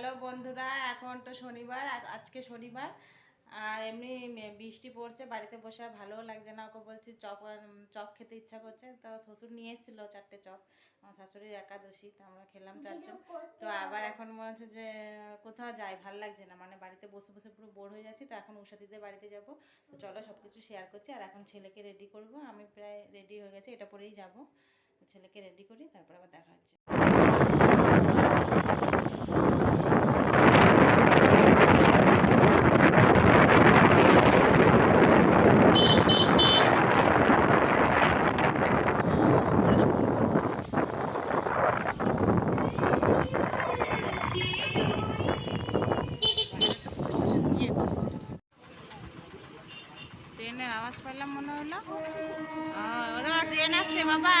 Hello বন্ধুরা এখন তো শনিবার আজকে শনিবার। আর এমনি বৃষ্টি পড়ছে বাড়িতে বসে আর ভালোও লাগছে না। ওকে বলছি চপ চপ খেতে ইচ্ছা করছে। তো শ্বশুর নিয়ে এসেছিল চারটে চপ। আমার শাশুড়ির একাদশী তো আমরা খেলাম চারজন। তো আবার এখন মনে হচ্ছে যে কোথাও যাই ভালো লাগছে না। মানে বাড়িতে বসে বসে পুরো বোর হয়ে যাচ্ছি তো এখন উষাদিদের বাড়িতে যাব। তো চলো সব কিছু শেয়ার করছি। আর এখন ছেলেকে রেডি করব। আমি প্রায় রেডি হয়ে গেছি এটা পরেই যাব। ছেলেকে রেডি করি তারপর আবার দেখা হচ্ছে পড়াশোনা করছি। ইয়ে করছে। ট্রেনের আওয়াজ পেলাম মনে হলো ট্রেন আসছে বাবা।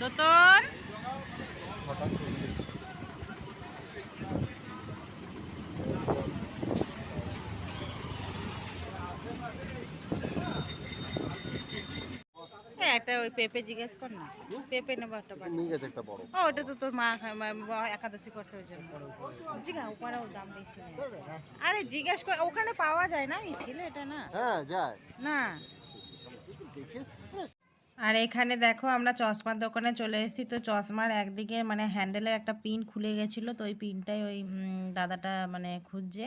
তোতন একটা ওই পেঁপে জিজ্ঞেস কর না। পেঁপে নেব একটা। নিয়ে গেছে একটা বড়। ও ওটা তো তোর মা একাদশী করছে ওই জন্য। জিজ্ঞা ওপারেও দাম বেশি। আরে জিজ্ঞেস কর ওখানে পাওয়া যায় না? এই ছিল এটা না? হ্যাঁ যায়। না। দেখে আর এখানে দেখো আমরা চশমার দোকানে চলে এসেছি। তো চশমার একদিকে মানে হ্যান্ডেলের একটা পিন খুলে গেছিল। তো ওই পিনটাই ওই দাদাটা মানে খুঁজছে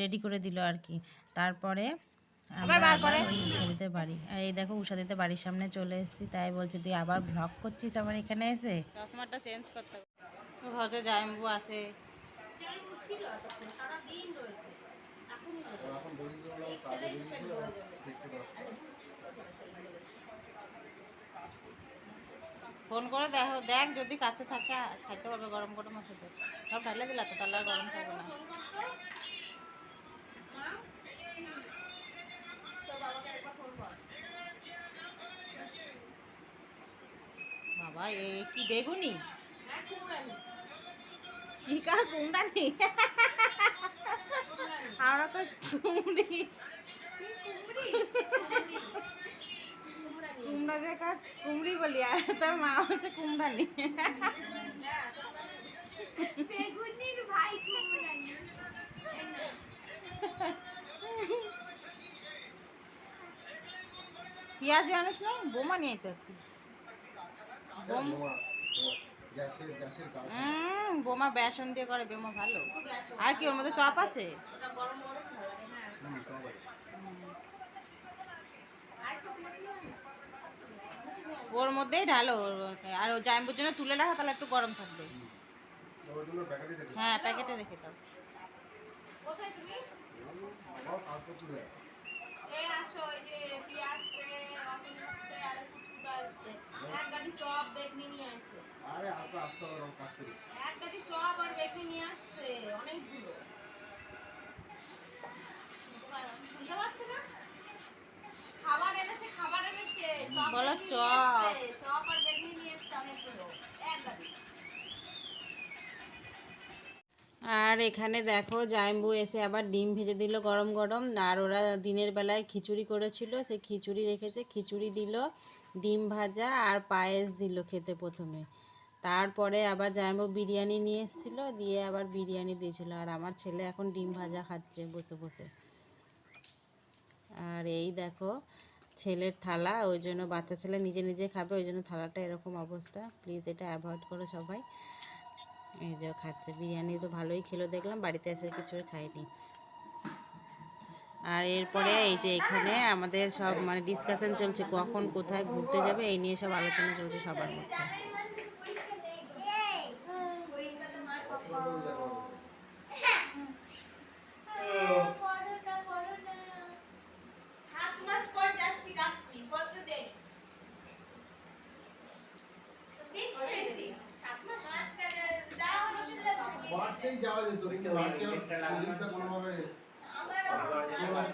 রেডি করে দিল আর কি। তারপরে আবার ওই উষাদিতে বাড়ি আর এই দেখো উষাদিতে বাড়ির সামনে চলে এসেছি তাই বলছে তুই আবার ব্লগ করছিস আমার এখানে এসে? চশমাটা চেঞ্জ করতে হবে। হয়তো জায়ম্বু আসে ফোন করে দেখো দেখ যদি কাছে থাকে খাইতে পারবে গরম গরম আছে তো। সব ঢালে দিলা তো তাহলে আর গরম থাকবে না। বাবা, এ কি বেগুনি? কি কা কুমড়ানি আমরা তো কুমড়ি। কুমড়া দেখা কুমড়ি বলি, আর তোর মা হচ্ছে কুমড়ানি পেঁয়াজ জানিস না, বোমা নিয়ে তো বোম বেসন দিয়ে করে, বেমো ভালো। আর কি, ওর মধ্যে চপ আছে? ওর মধ্যেই ঢালো আর ও জাম্বুর জন্য তুলে রাখা, তাহলে একটু গরম থাকবে। হ্যাঁ প্যাকেটে রেখে দাও। হ্যাঁ প্যাকেটে রেখে দাও চপ কাজ নিয়ে দেয়। আরে এক তো চপ আর ওরকম নিয়ে আসছে খাবার এনেছে খাবার এনেছে চপ বলো বেগনি চপ। নিয়ে এসছে, চপ আর বেগনি নিয়ে এসছে অনেকগুলো এক গাড়ি আর এখানে দেখো জাইম্বু এসে আবার ডিম ভেজে দিল গরম গরম। আর ওরা দিনের বেলায় খিচুড়ি করেছিল, সে খিচুড়ি রেখেছে, খিচুড়ি দিল, ডিম ভাজা আর পায়েস দিল খেতে প্রথমে। তারপরে আবার জাইম্বু বিরিয়ানি নিয়ে এসেছিল, দিয়ে আবার বিরিয়ানি দিয়েছিল। আর আমার ছেলে এখন ডিম ভাজা খাচ্ছে বসে বসে। আর এই দেখো ছেলের থালা, ওই জন্য বাচ্চা ছেলে নিজে নিজে খাবে, ওই জন্য থালাটা এরকম অবস্থা। প্লিজ এটা অ্যাভয়েড করো সবাই। এই যে খাচ্ছে। বিরিয়ানি তো ভালোই খেলো, দেখলাম বাড়িতে এসে কিছু খাইনি আর এরপরে এই যে এখানে আমাদের সব মানে ডিসকাশন চলছে, কখন কোথায় ঘুরতে যাবে, এই নিয়ে সব আলোচনা চলছে সবার মধ্যে। মার্চেই যাওয়া যেত কিন্তু মার্চে কোনোভাবে